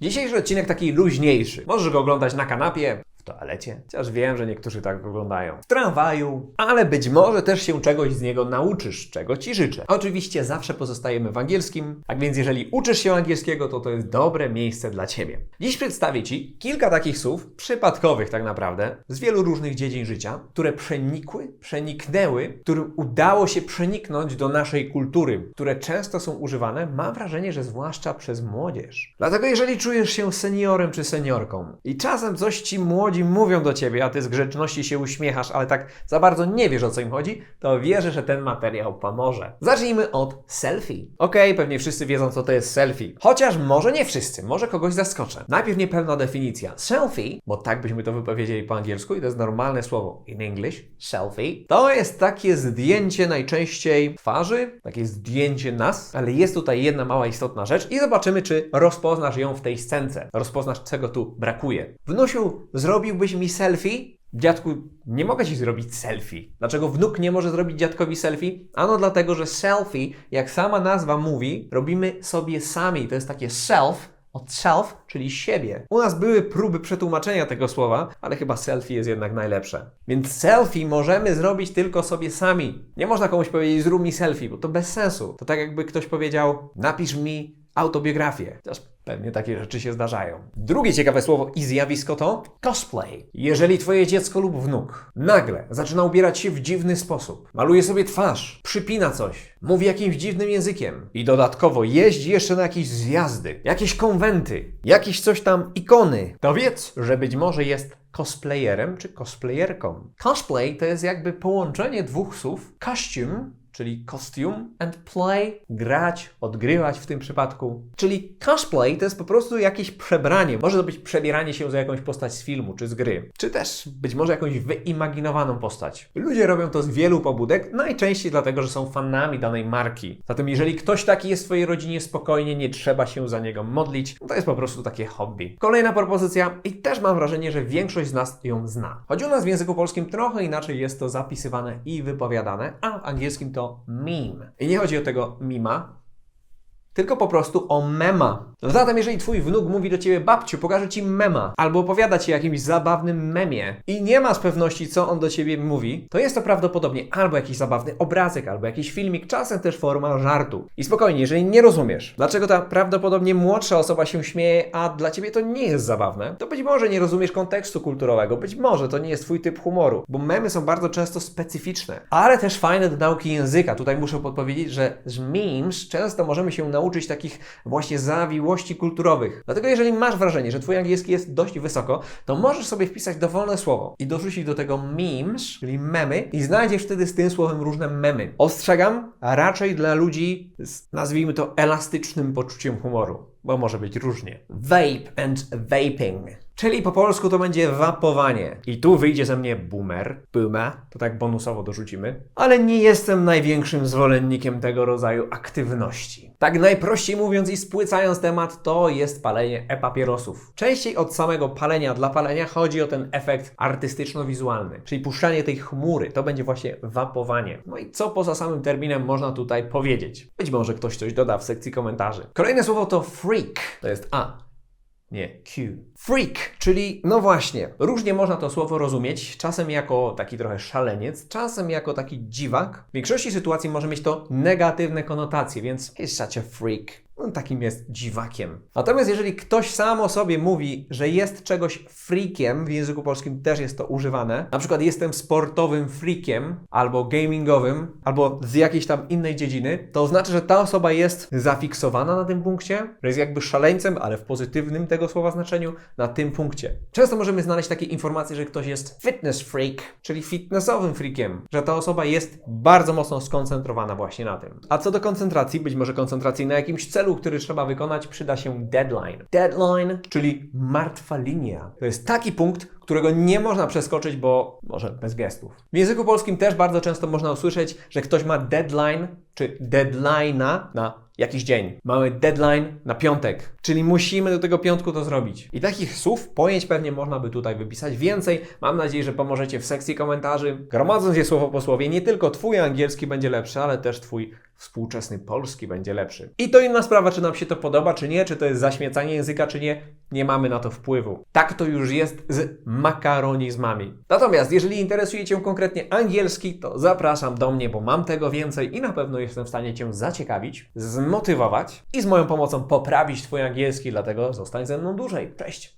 Dzisiejszy odcinek taki luźniejszy. Możesz go oglądać na kanapie, toalecie, chociaż wiem, że niektórzy tak oglądają, w tramwaju, ale być może też się czegoś z niego nauczysz, czego Ci życzę. Oczywiście zawsze pozostajemy w angielskim, tak więc jeżeli uczysz się angielskiego, to to jest dobre miejsce dla Ciebie. Dziś przedstawię Ci kilka takich słów, przypadkowych tak naprawdę, z wielu różnych dziedzin życia, które przenikły, przeniknęły, którym udało się przeniknąć do naszej kultury, które często są używane, mam wrażenie, że zwłaszcza przez młodzież. Dlatego jeżeli czujesz się seniorem czy seniorką i czasem coś Ci młodzi mówią do Ciebie, a Ty z grzeczności się uśmiechasz, ale tak za bardzo nie wiesz o co im chodzi, to wierzę, że ten materiał pomoże. Zacznijmy od selfie. Okej, pewnie wszyscy wiedzą co to jest selfie. Chociaż może nie wszyscy, może kogoś zaskoczę. Najpierw niepełna definicja. Selfie, bo tak byśmy to wypowiedzieli po angielsku i to jest normalne słowo in English, selfie, to jest takie zdjęcie najczęściej twarzy, takie zdjęcie nas, ale jest tutaj jedna mała istotna rzecz i zobaczymy, czy rozpoznasz ją w tej scence. Rozpoznasz, czego tu brakuje. Wnusiu, zrobiłbyś mi selfie? Dziadku, nie mogę ci zrobić selfie. Dlaczego wnuk nie może zrobić dziadkowi selfie? Ano dlatego, że selfie, jak sama nazwa mówi, robimy sobie sami. To jest takie self, od self, czyli siebie. U nas były próby przetłumaczenia tego słowa, ale chyba selfie jest jednak najlepsze. Więc selfie możemy zrobić tylko sobie sami. Nie można komuś powiedzieć zrób mi selfie, bo to bez sensu. To tak jakby ktoś powiedział napisz mi autobiografię. Pewnie takie rzeczy się zdarzają. Drugie ciekawe słowo i zjawisko to cosplay. Jeżeli twoje dziecko lub wnuk nagle zaczyna ubierać się w dziwny sposób, maluje sobie twarz, przypina coś, mówi jakimś dziwnym językiem i dodatkowo jeździ jeszcze na jakieś zjazdy, jakieś konwenty, jakieś coś tam ikony, to wiedz, że być może jest cosplayerem czy cosplayerką. Cosplay to jest jakby połączenie dwóch słów costume czyli kostium, and play, grać, odgrywać w tym przypadku. Czyli cosplay to jest po prostu jakieś przebranie. Może to być przebieranie się za jakąś postać z filmu czy z gry, czy też być może jakąś wyimaginowaną postać. Ludzie robią to z wielu pobudek, najczęściej dlatego, że są fanami danej marki. Zatem jeżeli ktoś taki jest w swojej rodzinie, spokojnie, nie trzeba się za niego modlić. To jest po prostu takie hobby. Kolejna propozycja i też mam wrażenie, że większość z nas ją zna. Choć u nas w języku polskim trochę inaczej jest to zapisywane i wypowiadane, a w angielskim to meme. I nie chodzi o tego mima, tylko po prostu o mema. No zatem, jeżeli twój wnuk mówi do ciebie, babciu, pokażę ci mema, albo opowiada ci o jakimś zabawnym memie i nie ma z pewności, co on do ciebie mówi, to jest to prawdopodobnie albo jakiś zabawny obrazek, albo jakiś filmik, czasem też forma żartu. I spokojnie, jeżeli nie rozumiesz, dlaczego ta prawdopodobnie młodsza osoba się śmieje, a dla ciebie to nie jest zabawne, to być może nie rozumiesz kontekstu kulturowego, być może to nie jest twój typ humoru, bo memy są bardzo często specyficzne, ale też fajne do nauki języka. Tutaj muszę podpowiedzieć, że z memes często możemy się nauczyć takich właśnie zawiłości kulturowych. Dlatego jeżeli masz wrażenie, że twój angielski jest dość wysoko, to możesz sobie wpisać dowolne słowo i dorzucić do tego memes, czyli memy i znajdziesz wtedy z tym słowem różne memy. Ostrzegam, raczej dla ludzi z, nazwijmy to, elastycznym poczuciem humoru, bo może być różnie. Vape and vaping. Czyli po polsku to będzie wapowanie. I tu wyjdzie ze mnie boomer, boomer, to tak bonusowo dorzucimy. Ale nie jestem największym zwolennikiem tego rodzaju aktywności. Tak najprościej mówiąc i spłycając temat, to jest palenie e-papierosów. Częściej od samego palenia dla palenia chodzi o ten efekt artystyczno-wizualny, czyli puszczanie tej chmury. To będzie właśnie wapowanie. No i co poza samym terminem można tutaj powiedzieć? Być może ktoś coś doda w sekcji komentarzy. Kolejne słowo to freak. To jest A. Nie, Q. Freak, czyli no właśnie, różnie można to słowo rozumieć, czasem jako taki trochę szaleniec, czasem jako taki dziwak. W większości sytuacji może mieć to negatywne konotacje, więc jest such a freak. On takim jest dziwakiem. Natomiast jeżeli ktoś sam o sobie mówi, że jest czegoś freakiem, w języku polskim też jest to używane, na przykład jestem sportowym freakiem, albo gamingowym, albo z jakiejś tam innej dziedziny, to oznacza, że ta osoba jest zafiksowana na tym punkcie, że jest jakby szaleńcem, ale w pozytywnym tego słowa znaczeniu, na tym punkcie. Często możemy znaleźć takie informacje, że ktoś jest fitness freak, czyli fitnessowym freakiem, że ta osoba jest bardzo mocno skoncentrowana właśnie na tym. A co do koncentracji, być może koncentracji na jakimś celu, który trzeba wykonać, przyda się deadline. Deadline, czyli martwa linia. To jest taki punkt, którego nie można przeskoczyć, bo może bez gestów. W języku polskim też bardzo często można usłyszeć, że ktoś ma deadline czy deadline'a na jakiś dzień. Mamy deadline na piątek, czyli musimy do tego piątku to zrobić. I takich słów, pojęć pewnie można by tutaj wypisać więcej. Mam nadzieję, że pomożecie w sekcji komentarzy. Gromadząc je słowo po słowie, nie tylko Twój angielski będzie lepszy, ale też Twój współczesny polski będzie lepszy. I to inna sprawa, czy nam się to podoba, czy nie, czy to jest zaśmiecanie języka, czy nie, nie mamy na to wpływu. Tak to już jest z makaronizmami. Natomiast jeżeli interesuje Cię konkretnie angielski, to zapraszam do mnie, bo mam tego więcej i na pewno jestem w stanie Cię zaciekawić, zmotywować i z moją pomocą poprawić Twój angielski, dlatego zostań ze mną dłużej. Cześć!